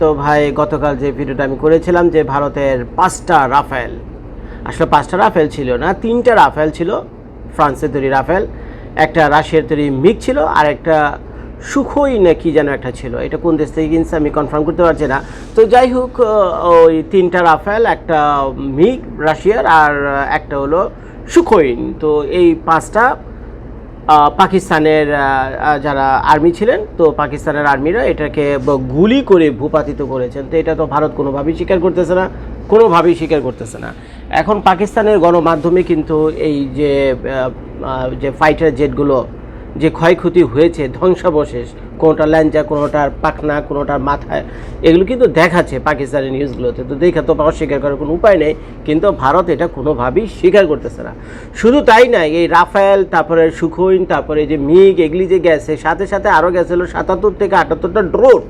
তো ভাই, গতকাল যে ভিডিওটা আমি করেছিলাম যে ভারতের পাঁচটা রাফেল, আসলে পাঁচটা রাফেল ছিল না, তিনটা রাফেল ছিল, ফ্রান্সের তৈরি রাফেল, একটা রাশিয়ার তৈরি মিগ ছিল, আর একটা সুখই না কি যেন একটা ছিল। এটা কোন দেশ থেকে কিনছে আমি কনফার্ম করতে পারছি না। তো যাই হোক ওই তিনটা রাফেল, একটা মিগ রাশিয়ার, আর একটা হলো সুখোইন। তো এই পাঁচটা পাকিস্তানের যারা আর্মি ছিলেন, তো পাকিস্তানের আর্মিরা এটাকে গুলি করে ভূপাতিত করেছেন। তো এটা তো ভারত কোনোভাবেই স্বীকার করতেছে না, কোনোভাবেই স্বীকার করতেছে না। এখন পাকিস্তানের গণমাধ্যমে কিন্তু এই যে যে ফাইটার জেটগুলো যে ক্ষয়ক্ষতি হয়েছে, ধ্বংসাবশেষ, কোনোটা ল্যাঞ্জা কোনোটার পাখনা কোনোটার মাথায় এগুলো কিন্তু দেখাচ্ছে পাকিস্তানের নিউজগুলোতে। তো দেখে তো অস্বীকার করার কোনো উপায় নেই, কিন্তু ভারত এটা কোনোভাবেই স্বীকার করতেছে না। শুধু তাই নয় এই রাফেল তারপরে সুখোইন, তারপরে যে মিগ, এগুলি যে গেছে, সাথে সাথে আরও গেছিল সাতাত্তর থেকে আটাত্তরটা ড্রোন।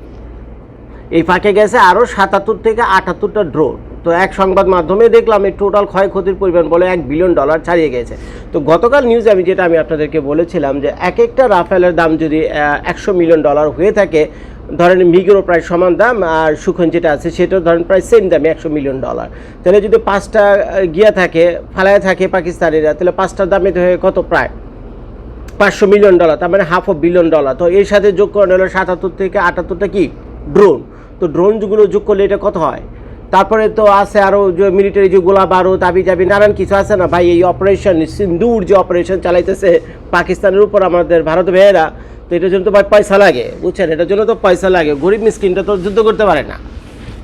এই ফাঁকে গেছে আরও সাতাত্তর থেকে আটাত্তরটা ড্রোন। তো এক সংবাদ মাধ্যমে দেখলাম এই টোটাল ক্ষয়ক্ষতির পরিমাণ বলে এক বিলিয়ন ডলার ছাড়িয়ে গেছে। তো গতকাল নিউজে আমি যেটা আমি আপনাদেরকে বলেছিলাম যে এক একটা রাফেলের দাম যদি একশো মিলিয়ন ডলার হয়ে থাকে, ধরেন মিগেরও প্রায় সমান দাম আর সুখন যেটা আছে সেটাও ধরেন প্রায় সেম দামে একশো মিলিয়ন ডলার তাহলে যদি পাঁচটা গিয়া থাকে ফালায় থাকে পাকিস্তানিরা, তাহলে পাঁচটার দামে কত প্রায়? পাঁচশো মিলিয়ন ডলার তার মানে হাফ অফ বিলিয়ন ডলার তো এর সাথে যোগ করে হলো সাতাত্তর থেকে আটাত্তরটা কি? ড্রোন তো ড্রোনগুলো যোগ করলে এটা কত হয়? তারপরে তো আছে আরও যে মিলিটারি যে গোলা বারুদ আবি যাবি নানান কিছু আছে না ভাই? এই অপারেশন সিন্দুর যে অপারেশন চালাইতেছে পাকিস্তানের উপর আমাদের ভারত ভাইয়েরা, তো এটার জন্য তো ভাই পয়সা লাগে, বুঝছেন? এটার জন্য তো পয়সা লাগে। গরিব মিসকিনটা তো যুদ্ধ করতে পারে না।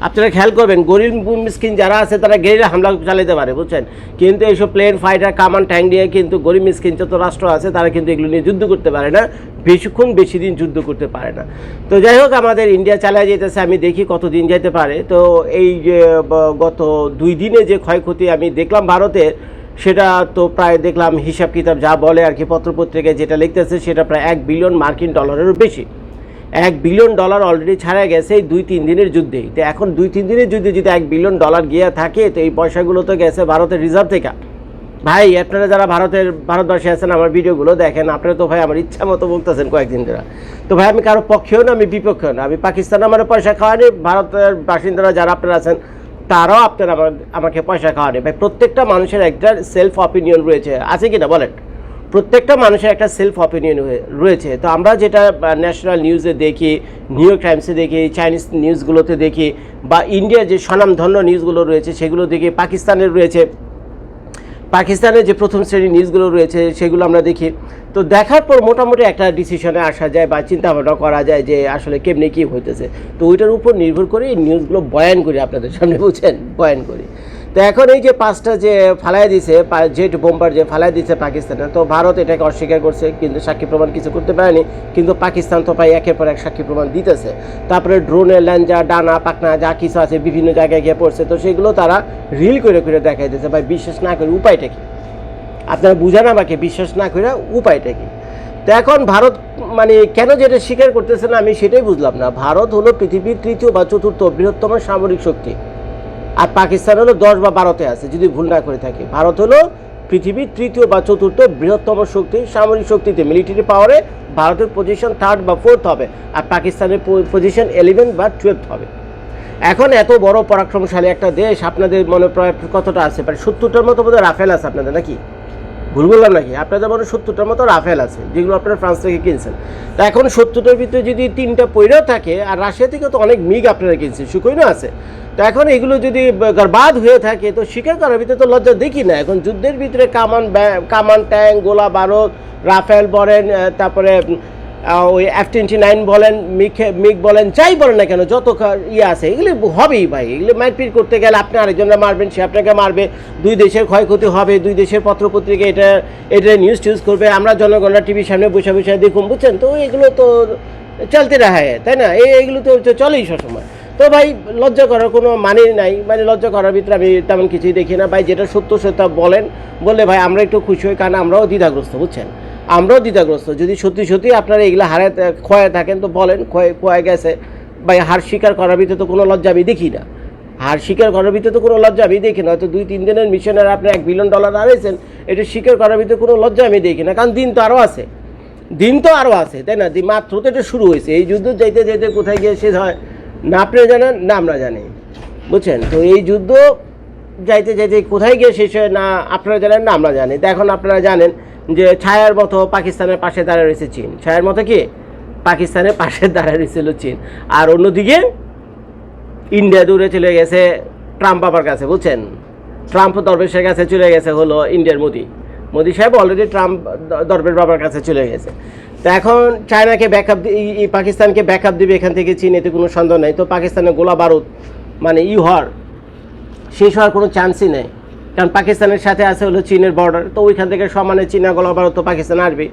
আপনারা খেয়াল করবেন, গরিব মিসকিন যারা আছে, তারা গেরিলা হামলা চালাতে পারে, বুঝছেন? কিন্তু এইসব প্লেন ফাইটার কামান ট্যাঙ্ক দিয়ে কিন্তু গরিব মিসকিন যত রাষ্ট্র আছে, তারা কিন্তু এগুলো নিয়ে যুদ্ধ করতে পারে না। বেশিক্ষণ বেশি দিন যুদ্ধ করতে পারে না। তো যাই হোক, আমাদের ইন্ডিয়া চালায় যেতেছে, আমি দেখি কত দিন যেতে পারে। তো এই যে গত দুই দিনে যে ক্ষয়ক্ষতি আমি দেখলাম ভারতের, সেটা তো প্রায় দেখলাম হিসাব কিতাব যা বলে আর কি পত্রপত্রিকায় যেটা লিখতেছে, সেটা প্রায় এক বিলিয়ন মার্কিন ডলারেরও বেশি। এক বিলিয়ন ডলার অলরেডি ছাড়া গেছে এই দুই তিন দিনের যুদ্ধেই। তো এখন দুই তিন দিনের যুদ্ধে যদি এক বিলিয়ন ডলার গিয়ে থাকে, তো এই পয়সাগুলো তো গেছে ভারতের রিজার্ভ থেকে। ভাই, আপনারা যারা ভারতের, ভারতবর্ষে আছেন, আমার ভিডিওগুলো দেখেন, আপনারা তো ভাই আমার ইচ্ছা মতো বলতেছেন কয়েকদিন ধরে। তো ভাই, আমি কারও পক্ষেও না, আমি বিপক্ষেও না। আমি পাকিস্তান আমার পয়সা খাওয়ানি ভারতের বাসিন্দারা যারা আপনারা আছেন, তারাও আপনারা আমার- আমাকে পয়সা খাওয়ানি ভাই, প্রত্যেকটা মানুষের একটা সেলফ অপিনিয়ন রয়েছে। আছে কি না বলেন? প্রত্যেকটা মানুষের একটা সেলফ অপিনিয়ন রয়েছে। তো আমরা যেটা ন্যাশনাল নিউজে দেখি নিউ ইয়র্ক টাইমসে দেখি চাইনিজ নিউজগুলোতে দেখি, বা ইন্ডিয়ার যে স্বনামধন্য নিউজগুলো রয়েছে, সেগুলো দেখি পাকিস্তানের রয়েছে। পাকিস্তানের যে প্রথম শ্রেণির নিউজগুলো রয়েছে, সেগুলো আমরা দেখি। তো দেখার পর মোটামুটি একটা ডিসিশনে আসা যায় বা চিন্তা ভাবনা করা যায় যে আসলে কেমনি কী হইতেছে। তো ওইটার উপর নির্ভর করে এই নিউজগুলো বয়ান করি আপনাদের সামনে, বুঝছেন? বয়ান করি। তো এখন এই যে পাঁচটা যে ফালাই দিছে জেট বোম্বার যে ফালাই দিচ্ছে পাকিস্তানে তো ভারত এটাকে অস্বীকার করছে, কিন্তু সাক্ষী প্রমাণ কিছু করতে পারেনি, কিন্তু পাকিস্তান তো প্রায় একের পর এক সাক্ষী প্রমাণ দিতেছে। তারপরে ড্রোনের ল্যাঞ্জা ডানা পাকনা যা কিছু আছে, বিভিন্ন জায়গায় গিয়ে পড়ছে, তো সেগুলো তারা রিল করে করে দেখাই দিতেছে ভাই, বিশ্বাস না করে উপায়টা কি? আপনারা বুঝান আমাকে, বিশ্বাস না করে উপায়টা কি? তো এখন ভারত মানে কেন যেটা স্বীকার করতেছে না, আমি সেটাই বুঝলাম না। ভারত হলো পৃথিবীর তৃতীয় বা চতুর্থ বৃহত্তম সামরিক শক্তি। আর পাকিস্তান হলো দশ বা বারোতে আছে, যদি ভুল না করে থাকে। ভারত হলো পৃথিবীর তৃতীয় বা চতুর্থ বৃহত্তম শক্তি, সামরিক শক্তিতে মিলিটারি পাওয়ারে ভারতের পজিশন থার্ড বা ফোর্থ হবে, আর পাকিস্তানের পজিশন ইলেভেন বা টুয়েলভ হবে। এখন এত বড় পরাক্রমশালী একটা দেশ, আপনাদের মনে প্রায় কতটা আছে? প্রায় সত্তরটার মতো বোধহয় রাফেল আছে আপনাদের, নাকি? ভুল বললাম নাকি? আপনাদের মনে সত্তরটার মতো রাফেল আছে, যেগুলো আপনারা ফ্রান্স থেকে কিনছেন। তা এখন সত্তরটার ভিতরে যদি তিনটা পৈরাও থাকে, আর রাশিয়া থেকে তো অনেক মিগ আপনারা কিনছেন সুকৈনও আছে? তো এখন এগুলো যদি গরবাদ হয়ে থাকে, তো স্বীকার করার ভিতরে তো লজ্জা দেখি না। এখন যুদ্ধের ভিতরে কামান কামান, ট্যাঙ্ক, গোলা বারুদ, রাফেল বলেন তারপরে ওই এফ টোয়েন্টি নাইন বলেন মিগ মিগ বলেন, যাই বলেন না কেন, যত ইয়ে আছে, এগুলি হবেই ভাই। এগুলি মারপিট করতে গেলে আপনি আরেকজনরা মারবেন, সে আপনাকে মারবে। দুই দেশের ক্ষয়ক্ষতি হবে, দুই দেশের পত্রপত্রিকা এটা এটা নিউজ টিউজ করবে। আমরা জনগণরা টিভির সামনে বসে বসে দেখুন, বুঝছেন? তো এগুলো তো চলতে রাহায় তাই না? এই এগুলো তো তো চলেই সবসময়। তো ভাই, লজ্জা করার কোনো মানে নাই। মানে লজ্জা করার ভিতরে আমি তেমন কিছুই দেখি না। ভাই, যেটা সত্য সেটা বলেন। বললে ভাই, আমরা একটু খুশি হই, কারণ আমরাও দ্বিধাগ্রস্ত, বুঝছেন? আমরাও দ্বিধাগ্রস্ত। যদি সত্যি সত্যি আপনারা এগুলো হারে ক্ষয়ে থাকেন, তো বলেন ক্ষয়ে ক্ষয়ে গেছে। ভাই, হার স্বীকার করার ভিতরে তো কোনো লজ্জা আমি দেখি না। হার স্বীকার করার ভিতরে তো কোনো লজ্জা আমি দেখি না। হয়তো দুই, তিন দিনের মিশনের আপনি এক বিলিয়ন ডলার হারাইছেন, এটা স্বীকার করার ভিতরে কোনো লজ্জা আমি দেখি না। কারণ দিন তো আরও আছে। দিন তো আরও আছে, তাই না? মাত্র তো এটা শুরু হয়েছে। এই যুদ্ধ যাইতে যাইতে কোথায় গিয়ে শেষ হয়? না আপনারা জানেন না আমরা জানি। বুঝছেন? তো এই যুদ্ধ যাইতে যাইতে কোথায় গিয়ে শেষ হয় না আপনারা জানেন? না, আমরা জানি। তো এখন আপনারা জানেন যে ছায়ার মতো পাকিস্তানের পাশে দাঁড়ায় রয়েছে চীন। ছায়ার মতো কি? পাকিস্তানের পাশে দাঁড়ায় রয়েছিল চীন। আর অন্যদিকে ইন্ডিয়া দূরে চলে গেছে ট্রাম্প বাবার কাছে, বুঝছেন? ট্রাম্প দরবেশের কাছে চলে গেছে হলো ইন্ডিয়ার মোদি। মোদি সাহেব অলরেডি ট্রাম্প দরবেশ বাবার কাছে চলে গেছে। তো এখন চায়নাকে ব্যাকআপ পাকিস্তানকে ব্যাকআপ দিবে এখান থেকে চীন, এতে কোনো সন্দেহ নেই। তো পাকিস্তানের গোলা বারুদ মানে ই হওয়ার, শেষ হওয়ার কোনো চান্সই নেই। কারণ পাকিস্তানের সাথে আছে হলো চীনের বর্ডার তো ওইখান থেকে সমানে চীনা গোলা ভারত তো পাকিস্তান আসবে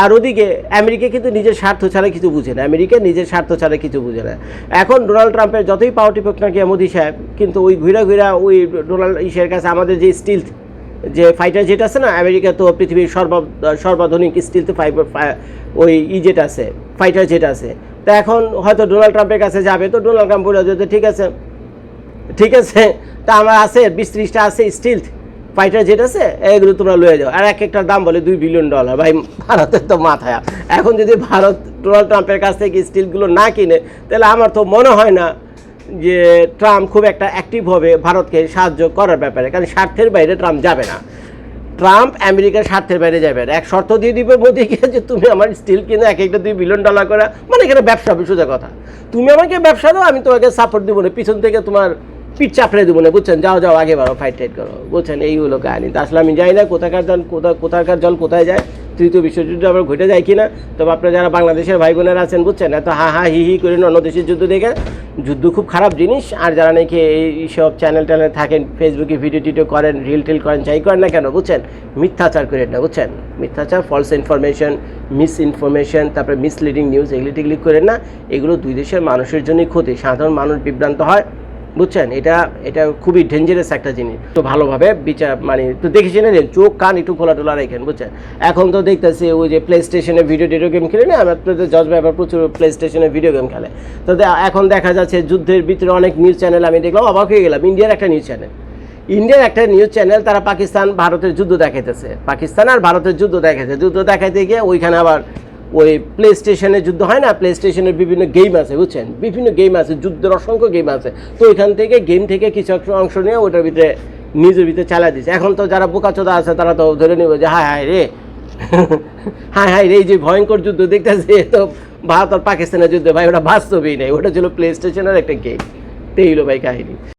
আর ওদিকে আমেরিকা কিন্তু নিজের স্বার্থ ছাড়া কিছু বুঝে না। আমেরিকা নিজের স্বার্থ ছাড়া কিছু বুঝে না। এখন ডোনাল্ড ট্রাম্পের যতই পাওয়াটি পোক না কি মোদি সাহেব, কিন্তু ওই ঘুরা ঘুরা ওই ডোনাল্ড ইসের কাছে আমাদের যে স্টিল যে ফাইটার জেট আছে না, আমেরিকা তো পৃথিবীর সর্ব সর্বাধুনিক স্টিল তো ফাইবার ওই ই জেট আছে ফাইটার জেট আছে। তা এখন হয়তো ডোনাল্ড ট্রাম্পের কাছে যাবে, তো ডোনাল্ড ট্রাম্প বলে যে ঠিক আছে ঠিক আছে, তা আমার আছে, বিশ ত্রিশটা আছে স্টিল ফাইটার জেট আছে, এগুলো তোমরা লয়ে যাও। আর এক একটার দাম বলে দুই বিলিয়ন ডলার ভাই, ভারতের তো মাথায় এখন যদি ভারত ডোনাল্ড ট্রাম্পের কাছ থেকে স্টিলগুলো না কিনে, তাহলে আমার তো মনে হয় না যে ট্রাম্প খুব একটা অ্যাক্টিভ হবে, ভারতকে সাহায্য করার ব্যাপারে। কারণ স্বার্থের বাইরে ট্রাম্প যাবে না। ট্রাম্প আমেরিকার স্বার্থের বাইরে যাবে। এক শর্ত দিয়ে দিবে মোদিকে যে তুমি আমার স্টিল কিনে, এক একটা দুই বিলিয়ন ডলার করা। মানে এখানে ব্যবসা সোজা কথা। তুমি আমাকে ব্যবসা দাও, আমি তোমাকে সাপোর্ট দিব না। পিছন থেকে তোমার পিঠ চাপড়ে দেবো না, বুঝছেন? যাও যাও, আগে বারো ফাইট টাইট করো। বুঝছেন? এইগুলো কাহিনি। তা আসলে আমি যাই না কোথাকার জল, কোথা কোথাকার জল কোথায় যায়। তৃতীয় বিশ্বযুদ্ধ আবার ঘটে যায় কিনা? তবে আপনারা যারা বাংলাদেশের ভাই বোনেরা আছেন, বুঝছেন? এত হা হা হি হি করে অন্য দেশের যুদ্ধ দেখে যুদ্ধ খুব খারাপ জিনিস। আর যারা নাকি এই সব চ্যানেল ট্যানেল থাকেন ফেসবুকে ভিডিও টিডিও করেন রিল টিল করেন, যাই করেন না কেন, বুঝছেন? মিথ্যাচার করেন না, বুঝছেন? মিথ্যাচার ফলস ইনফরমেশন মিস ইনফরমেশন তারপরে মিসলিডিং নিউজ এগুলি টেগুলি করেন না। এগুলো দুই দেশের মানুষের জন্যই ক্ষতি। সাধারণ মানুষ বিভ্রান্ত হয়। বুঝছেন? এটা এটা খুবই ডেঞ্জারাস একটা জিনিস। তো ভালোভাবে বিচার মানে তো দেখেছি না চোখ, কান একটু খোলা টোলা রেখেন, বুঝছেন? এখন তো দেখতেছি ওই যে প্লে স্টেশনে ভিডিও টিডিও গেম খেলে না, আমার তো জজ ব্যাপার প্রচুর প্লে স্টেশনে ভিডিও গেম খেলে। তো এখন দেখা যাচ্ছে যুদ্ধের ভিতরে অনেক নিউজ চ্যানেল আমি দেখলাম, অবাক হয়ে গেলাম। ইন্ডিয়ার একটা নিউজ চ্যানেল ইন্ডিয়ার একটা নিউজ চ্যানেল তারা পাকিস্তান, ভারতের যুদ্ধ দেখাইতেছে। পাকিস্তান আর ভারতের যুদ্ধ দেখাইছে। যুদ্ধ দেখাইতে গিয়ে ওইখানে আবার ওই প্লে স্টেশনে যুদ্ধ হয় না প্লে স্টেশনের বিভিন্ন গেম আছে, বুঝছেন? বিভিন্ন গেম আছে, যুদ্ধের অসংখ্য গেম আছে। তো ওইখান থেকে গেম থেকে কিছু একটা অংশ নিয়ে ওটার ভিতরে নিজের ভিতরে চালা দিচ্ছে এখন তো যারা বোকাচোদা আছে, তারা তো ধরে নেবে যে, হায় হায় রে। হায় হায় রে, এই যে ভয়ঙ্কর যুদ্ধ দেখতেছে তো ভারত আর পাকিস্তানের যুদ্ধ, ভাই, ওটা বাস্তবেই নেই। ওটা ছিল প্লে স্টেশনের একটা গেম এই হলো ভাই কাহিনী।